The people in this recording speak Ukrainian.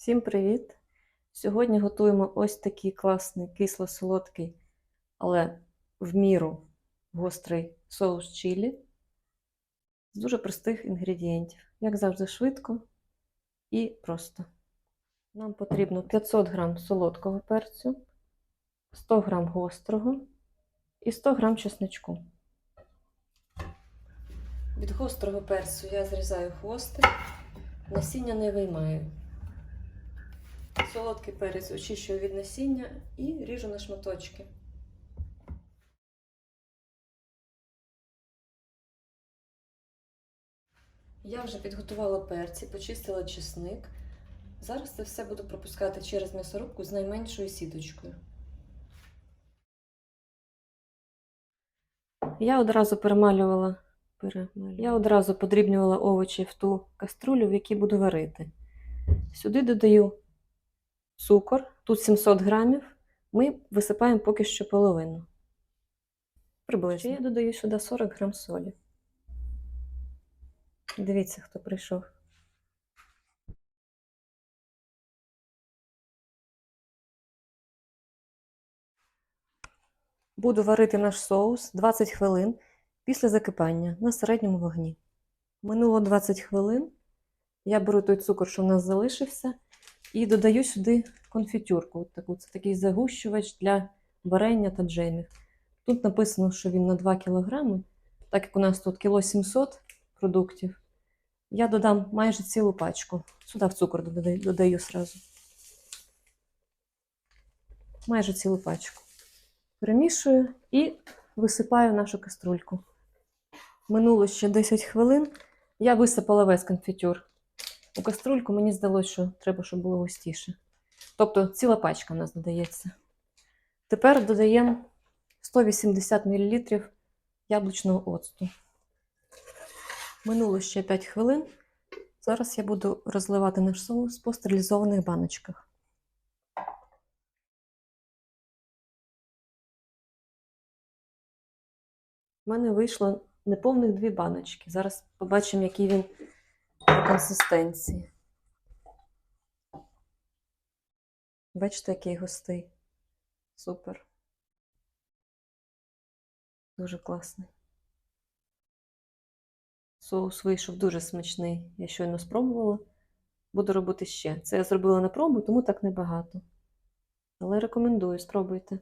Всім привіт! Сьогодні готуємо ось такий класний кисло-солодкий, але в міру гострий соус чилі з дуже простих інгредієнтів. Як завжди, швидко і просто. Нам потрібно 500 г солодкого перцю, 100 г гострого і 100 г чесничку. Від гострого перцю я зрізаю хвостик, насіння не виймаю. Солодкий перець очищую від насіння і ріжу на шматочки. Я вже підготувала перці, почистила чесник. Зараз це все буду пропускати через м'ясорубку з найменшою сіточкою. Я одразу перемалювала, перемалювала. Я одразу подрібнювала овочі в ту каструлю, в якій буду варити. Сюди додаю цукор, тут 700 грамів, ми висипаємо поки що половину. Приблизно. Я додаю сюди 40 грам солі. Дивіться, хто прийшов. Буду варити наш соус 20 хвилин після закипання на середньому вогні. Минуло 20 хвилин. Я беру той цукор, що в нас залишився, і додаю сюди конфітюрку. От таку. Це такий загущувач для варення та джемів. Тут написано, що він на 2 кг, так як у нас тут кіло 700 продуктів, я додам майже цілу пачку. Сюди в цукор додаю, додаю сразу. Майже цілу пачку. Перемішую і висипаю нашу каструльку. Минуло ще 10 хвилин. Я висипала весь конфітюр. У каструльку мені здалося, що треба, щоб було густіше. Тобто ціла пачка в нас додається. Тепер додаємо 180 мл яблучного оцту. Минуло ще 5 хвилин. Зараз я буду розливати наш соус по стерилізованих баночках. У мене вийшло неповних дві баночки. Зараз побачимо, який він консистенції. Бачите, який густий. Супер. Дуже класний. Соус вийшов дуже смачний. Я щойно спробувала. Буду робити ще. Це я зробила на пробу, тому так небагато. Але рекомендую, спробуйте.